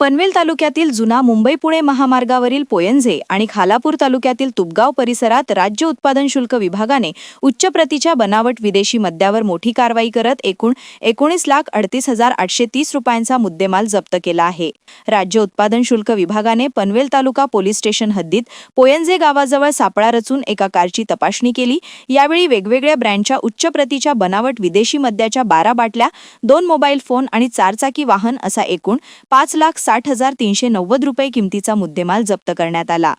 पनवेल तालुक्यातील जुना मुंबई पुणे महामार्गावरील पोयंझे आणि खालापूर तालुक्यातील तुपगाव परिसरात राज्य उत्पादन शुल्क विभागाने उच्च प्रतीच्या बनावट विदेशी मद्यावर मोठी कारवाई करत एकूण एकोणीस लाख अडतीस हजार आठशे तीस रुपयांचा मुद्देमाल जप्त केला आहे. राज्य उत्पादन शुल्क विभागाने पनवेल तालुका पोलीस स्टेशन हद्दीत पोयंझे गावाजवळ सापळा रचून एका कारची तपासणी केली. यावेळी वेगवेगळ्या ब्रँडच्या उच्च प्रतीच्या बनावट विदेशी मद्याच्या बारा बाटल्या दोन मोबाईल फोन आणि चारचाकी वाहन असा एकूण पाच लाख साठ हजार तीनशे नव्वद रुपये किमतीचा मुद्देमाल जप्त करण्यात आला.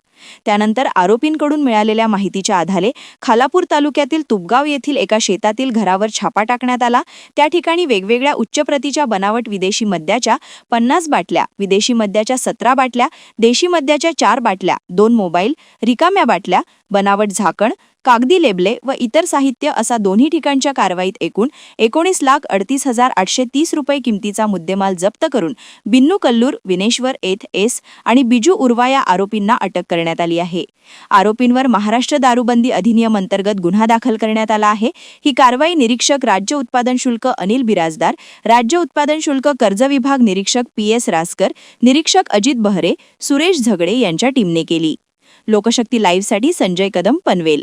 त्यानंतर आरोपींकडून मिळालेल्या माहितीच्या आधारे खालापूर तालुक्यातील तुपगाव येथील एका शेतातील घरावर छापा टाकण्यात आला. त्या ठिकाणी वेगवेगळ्या उच्च प्रतीच्या बनावट विदेशी मद्याच्या पन्नास बाटल्या विदेशी मद्याच्या सतरा बाटल्या देशी मद्याच्या चार बाटल्या दोन मोबाईल रिकाम्या बाटल्या बनावट झाकण कागदी लेबले व इतर साहित्य असा दोन्ही ठिकाणच्या कारवाईत एकूण एकोणीस लाख अडतीस हजार आठशे तीस रुपये किमतीचा मुद्देमाल जप्त करून बिन्नू कल्लूर विनेश्वर एथ एस आणि बिजू उर्वा या आरोपींना अटक करण्यात आली आहे. आरोपींवर महाराष्ट्र दारूबंदी अधिनियम अंतर्गत गुन्हा दाखल करण्यात आला आहे. ही कारवाई निरीक्षक राज्य उत्पादन शुल्क अनिल बिराजदार राज्य उत्पादन शुल्क कर्ज विभाग निरीक्षक पी एस रासकर निरीक्षक अजित बहरे सुरेश झगडे यांच्या टीमने केली. लोकशक्ती लाईव्हसाठी संजय कदम पनवेल.